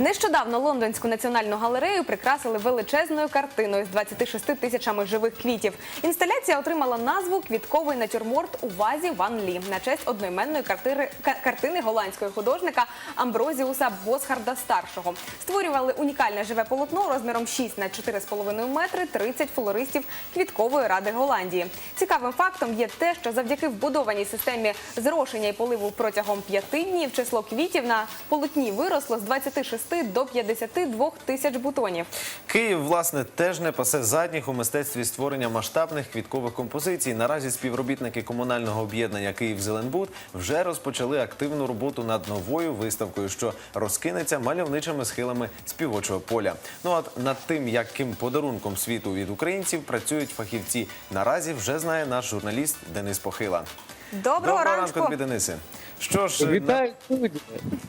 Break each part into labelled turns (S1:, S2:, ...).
S1: Нещодавно лондонську національну галерею прикрасили величезною картиною з 26 тисячами живих квітів. Інсталяція отримала назву Квітковий натюрморт у вазі Ван Лі на честь одноіменної картири- картини голландського художника Амброзіуса Босхарда старшого. Створювали унікальне живе полотно розміром 6 на 4,5 метри 30 флористів Квіткової ради Голландії. Цікавим фактом є те, що завдяки вбудованій системі зрошення і поливу протягом п'яти днів число квітів на полотні виросло з 26 до 52 тисяч бутонів.
S2: Київ, власне, теж не пасе задніх у мистецтві створення масштабних квіткових композицій. Наразі співробітники комунального об'єднання Київ Зеленбуд вже розпочали активну роботу над новою виставкою, що розкинеться мальовничими схилами співочого поля. Ну а над тим, яким подарунком світу від українців працюють фахівці, наразі вже знає наш журналіст Денис Похила.
S1: Доброго, ранку.
S2: тобі, Денисе. Що ж,
S3: Вітаю.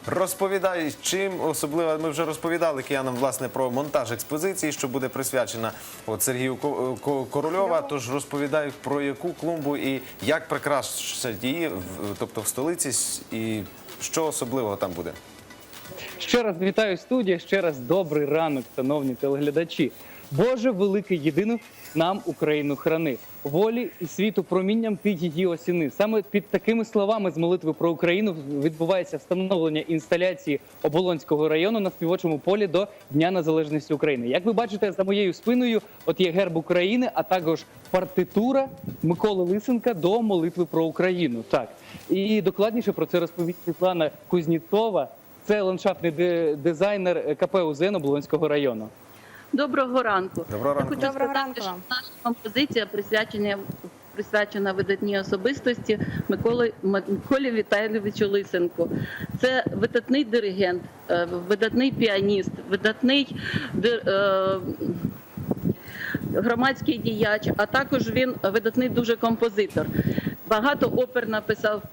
S2: Розповідай, чим особливо ми вже розповідали киянам власне про монтаж експозиції, що буде присвячена от Сергію Ко- Ко- Корольова. Тож розповідай про яку клумбу і як прикрасять її, тобто в столиці, і що особливого там буде.
S3: Ще раз вітаю студія. Ще раз добрий ранок, шановні телеглядачі. Боже великий єдиний нам Україну храни. Волі і світу промінням під її осіни. Саме під такими словами з молитви про Україну відбувається встановлення інсталяції Оболонського району на співочому полі до Дня Незалежності України. Як ви бачите, за моєю спиною от є герб України, а також партитура Миколи Лисенка до молитви про Україну. Так і докладніше про це розповість Світлана Кузніцова. Це ландшафтний дизайнер КП УЗН Оболонського району.
S4: Доброго ранку.
S2: Доброго ранку.
S4: Я хочу
S1: Доброго
S4: сказати,
S1: ранку
S4: що наша композиція присвячена присвячена видатній особистості Миколи Миколі Віталійовичу Лисенку. Це видатний диригент, е, видатний піаніст, видатний е, громадський діяч, а також він видатний дуже композитор. Багато опер написав.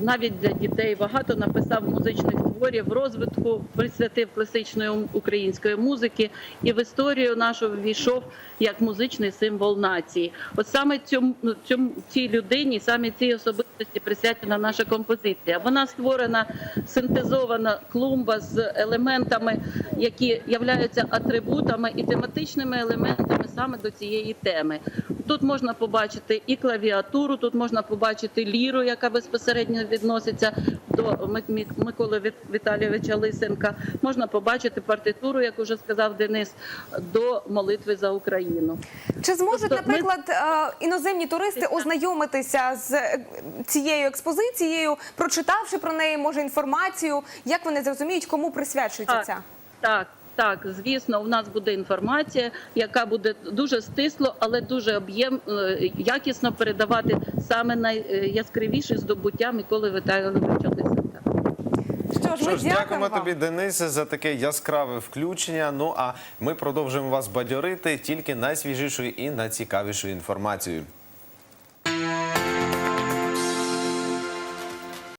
S4: Навіть для дітей багато написав музичних творів, розвитку присвятив класичної української музики і в історію нашу ввійшов як музичний символ нації. От саме цьому, ну, цьому цій людині, саме цій особистості присвячена наша композиція. Вона створена синтезована клумба з елементами, які являються атрибутами і тематичними елементами саме до цієї теми. Тут можна побачити і клавіатуру, тут можна побачити ліру, яка безпосередньо відноситься до Мик- Мик- Миколи Віталійовича Лисенка. Можна побачити партитуру, як уже сказав Денис, до молитви за Україну.
S1: Чи зможуть,
S4: Тобто
S1: наприклад, е, іноземні туристи ознайомитися з е, цією експозицією, прочитавши про неї, може інформацію, як вони зрозуміють, кому присвячується ця?
S4: Так, так, звісно, у нас буде інформація, яка буде дуже стисло, але дуже об'єм е, якісно передавати саме найяскравіші здобуття Миколи Віталійовича Лисенка.
S1: Що ж, ми
S2: Що ж, дякуємо
S1: дякуємо вам.
S2: тобі, Денисе, за таке яскраве включення. Ну а ми продовжуємо вас бадьорити тільки найсвіжішою і найцікавішою інформацією.